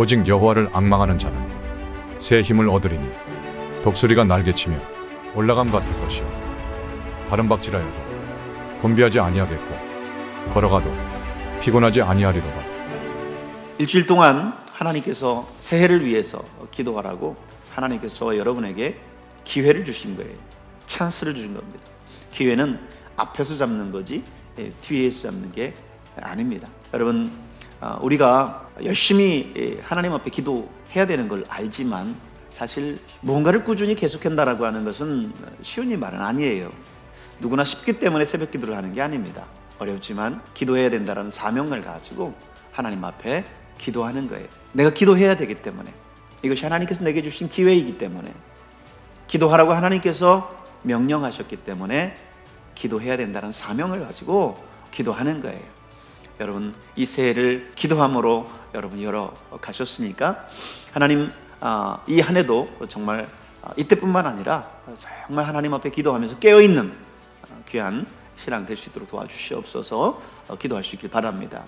오직 여호와를 악망하는 자는 새 힘을 얻으리니 독수리가 날개치며 올라감 같을 것이요 다른 박질하여도 곤비하지 아니하겠고 걸어가도 피곤하지 아니하리로다 일주일 동안 하나님께서 새해를 위해서 기도하라고 하나님께서 저와 여러분에게 기회를 주신 거예요. 찬스를 주신 겁니다. 기회는 앞에서 잡는 거지 예, 뒤에서 잡는 게 아닙니다. 여러분 아, 우리가 열심히 예, 하나님 앞에 기도해야 되는 걸 알지만 사실 무언가를 꾸준히 계속한다라고 하는 것은 쉬운 일 말은 아니에요. 누구나 쉽기 때문에 새벽 기도를 하는 게 아닙니다. 어렵지만 기도해야 된다는 사명을 가지고 하나님 앞에 기도하는 거예요. 내가 기도해야 되기 때문에 이것이 하나님께서 내게 주신 기회이기 때문에 기도하라고 하나님께서 명령하셨기 때문에 기도해야 된다는 사명을 가지고 기도하는 거예요. 여러분 이 새해를 기도함으로 여러분 열어 가셨으니까 하나님 아, 이한 해도 정말 아, 이때뿐만 아니라 정말 하나님 앞에 기도하면서 깨어 있는 귀한 신앙 될 수 있도록 도와주시옵소서 어, 기도할 수 있길 바랍니다.